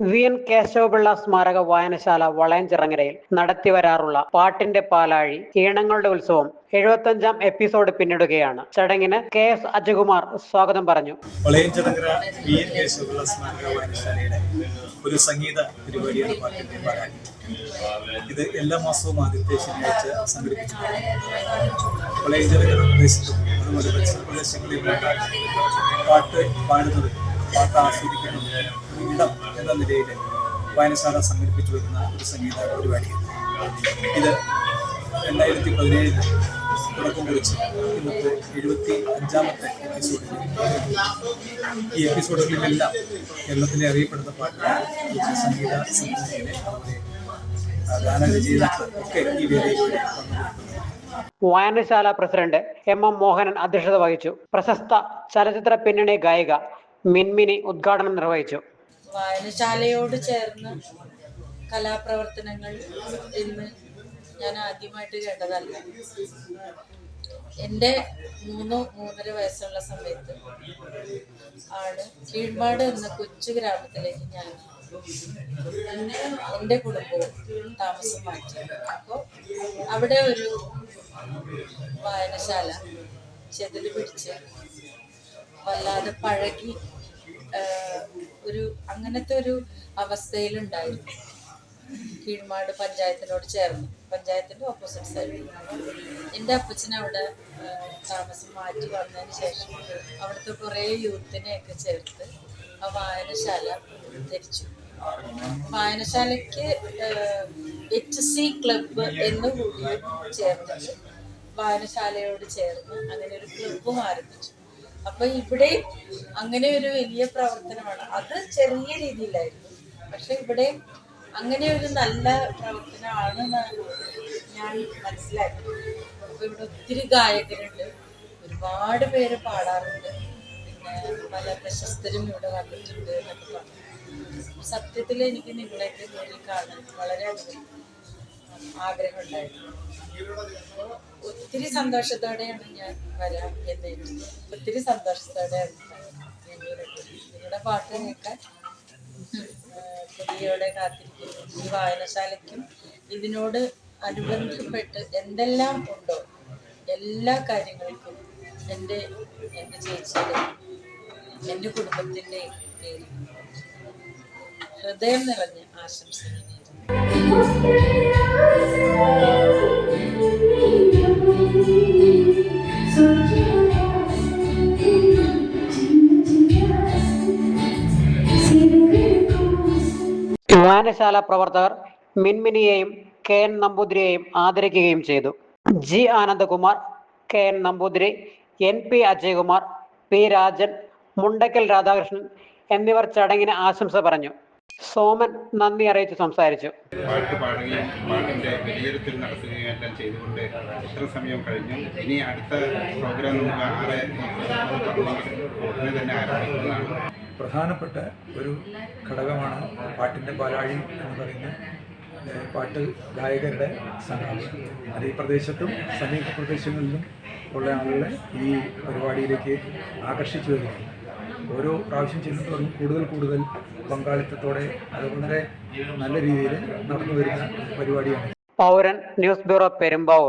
V. N. Kesava Pillai സ്മാരക വായനശാല വളയഞ്ചിറങ്ങരയിൽ നടത്തിവരാറുള്ള പാട്ടിന്റെ പാലാഴി ഈണങ്ങളുടെ ഉത്സവം എഴുപത്തഞ്ചാം എപ്പിസോഡ് പിന്നിടുകയാണ്. ചടങ്ങിന് കെ. എസ്. അജകുമാർ സ്വാഗതം പറഞ്ഞു. വളയഞ്ചിറങ്ങര വി. എൻ. സ്മാരക വായനശാലയുടെ ഒരു സംഗീത പരിപാടിയാണ് പാട്ടിന്റെ പാലാഴി. ഇത് എല്ലാ മാസവും ആദ്യത്തെ ശനിയാഴ്ച സംഘടിപ്പിച്ചു വളയഞ്ചിറങ്ങര പ്രദേശത്തും അതുപോലെ പരിസര പാട്ട് പാടുന്നത് പാട്ട് ആസ്വദിക്കുന്ന എന്ന നിലയിൽ വായനശാല സംഘടിപ്പിച്ചു വരുന്ന ഒരു സംഗീത പരിപാടിയാണ്. ഇത് രണ്ടായിരത്തി പതിനേഴിൽ തുടക്കം കുറിച്ച് ഇന്നത്തെ എഴുപത്തി അഞ്ചാമത്തെ എപ്പിസോഡിൽ ഈ എപ്പിസോഡുകളിലെല്ലാം കേരളത്തിലെ അറിയപ്പെടുന്ന പാട്ടുകൾ സംഗീത സംഘടനയിലെ വായനശാല പ്രസിഡന്റ് എം എം മോഹനൻ അധ്യക്ഷത വഹിച്ചു. പ്രശസ്ത ചലച്ചിത്ര പിന്നണി ഗായിക മിൻമിനി ഉദ്ഘാടനം നിർവഹിച്ചു. വായനശാലയോട് ചേർന്ന് കലാപ്രവർത്തനങ്ങൾ ഇന്ന് ഞാൻ ആദ്യമായിട്ട് കേട്ടതല്ല. എന്റെ മൂന്നോ മൂന്നര വയസ്സുള്ള സമയത്ത് ആണ് കീഴ്മാട് എന്ന കൊച്ചു ഗ്രാമത്തിലേക്ക് ഞാൻ എന്റെ കുടുംബവും താമസം മാറ്റി. അപ്പോൾ അവിടെ ഒരു വായനശാല ചെതിൽ പിടിച്ച് വല്ലാതെ പഴകി ഒരു അങ്ങനത്തെ ഒരു അവസ്ഥയിലുണ്ടായിരുന്നു. കീഴ്മാട് പഞ്ചായത്തിനോട് ചേർന്ന്. പഞ്ചായത്തിന്റെ ഓപ്പോസിറ്റ് സൈഡിൽ എന്റെ അപ്പച്ചൻ അവിടെ താമസം മാറ്റി വന്നതിന് ശേഷം അവിടുത്തെ കുറേ യൂത്തിനെയൊക്കെ ചേർത്ത് ആ വായനശാല തിരിച്ചു വായനശാലയ്ക്ക് എച്ച് സി ക്ലബ്ബ് എന്ന് കൂടി ചേർത്തിട്ട് വായനശാലയോട് ചേർന്ന് അങ്ങനെ ഒരു ക്ലബ്ബും ആരംഭിച്ചു. അപ്പൊ ഇവിടെ അങ്ങനെ ഒരു വലിയ പ്രവർത്തനമാണ്. അത് ചെറിയ രീതിയിലായിരുന്നു. പക്ഷെ ഇവിടെ അങ്ങനെ ഒരു നല്ല പ്രവർത്തനമാണ് ഞാൻ മനസ്സിലാക്കി അപ്പൊ ഇവിടെ ഒത്തിരി ഗായകരുണ്ട്. ഒരുപാട് പേര് പാടാറുണ്ട്. പിന്നെ പല പ്രശസ്തരും ഇവിടെ വന്നിട്ടുണ്ട് എന്നൊക്കെ പറഞ്ഞു. സത്യത്തിൽ എനിക്ക് നിങ്ങളെയൊക്കെ നേരിൽ കാണാൻ വളരെയധികം ആഗ്രഹമുണ്ടായിരുന്നു. ഉണ്ടായിരുന്നു ഒത്തിരി സന്തോഷത്തോടെയാണ് ഞാൻ വരാൻ എന്തെങ്കിലും ഒത്തിരി സന്തോഷത്തോടെയാണ് നിങ്ങളുടെ പാട്ട് കേൾക്കാൻ കൊതിയോടെ കാത്തിരിക്കുന്നു. ഈ വായനശാലയ്ക്കും ഇതിനോട് അനുബന്ധപ്പെട്ട് എന്തെല്ലാം ഉണ്ടോ എല്ലാ കാര്യങ്ങൾക്കും എന്റെ എന്റെ ചേച്ചിയുടെ എന്റെ കുടുംബത്തിന്റെ ഹൃദയം നിറഞ്ഞ ആശംസകൾ വായനശാല പ്രവർത്തകർ മിൻമിനിയെയും കെ എൻ നമ്പൂതിരിയെയും ആദരിക്കുകയും ചെയ്തു. G Anandakumar K N Namboothiri N P Ajayakumar P Rajan Mundakkal Radhakrishnan എന്നിവർ ചടങ്ങിന് ആശംസ പറഞ്ഞു. സോമൻ നന്ദി അറിയിച്ച് സംസാരിച്ചു. പാട്ട് പാടുകയും പാട്ടിന്റെ വിലയിരുത്തൽ നടത്തുകയും എല്ലാം ചെയ്തുകൊണ്ട് ഇത്ര സമയം കഴിഞ്ഞു. ഇനി അടുത്ത പ്രോഗ്രാം നമുക്ക് ആറ് ഉടനെ തന്നെ ആരംഭിക്കുന്നതാണ്. പ്രധാനപ്പെട്ട ഒരു ഘടകമാണ് പാട്ടിന്റെ പാലാഴി എന്ന് പറയുന്ന പാട്ട് ഗായകരുടെ സംഘം അത് ഈ പ്രദേശത്തും സമീപ പ്രദേശങ്ങളിലും ഉള്ള ആളുകളെ ഈ പരിപാടിയിലേക്ക് ആകർഷിച്ചു വരുന്നു ഓരോ പ്രാവശ്യം ചെല്ലുമ്പോഴും കൂടുതൽ കൂടുതൽ പങ്കാളിത്തത്തോടെ അത് വളരെ നല്ല രീതിയിൽ നടന്നു വരുന്ന പരിപാടിയാണ്. പൗരൻ ന്യൂസ് ബ്യൂറോ പെരുമ്പാവൂർ.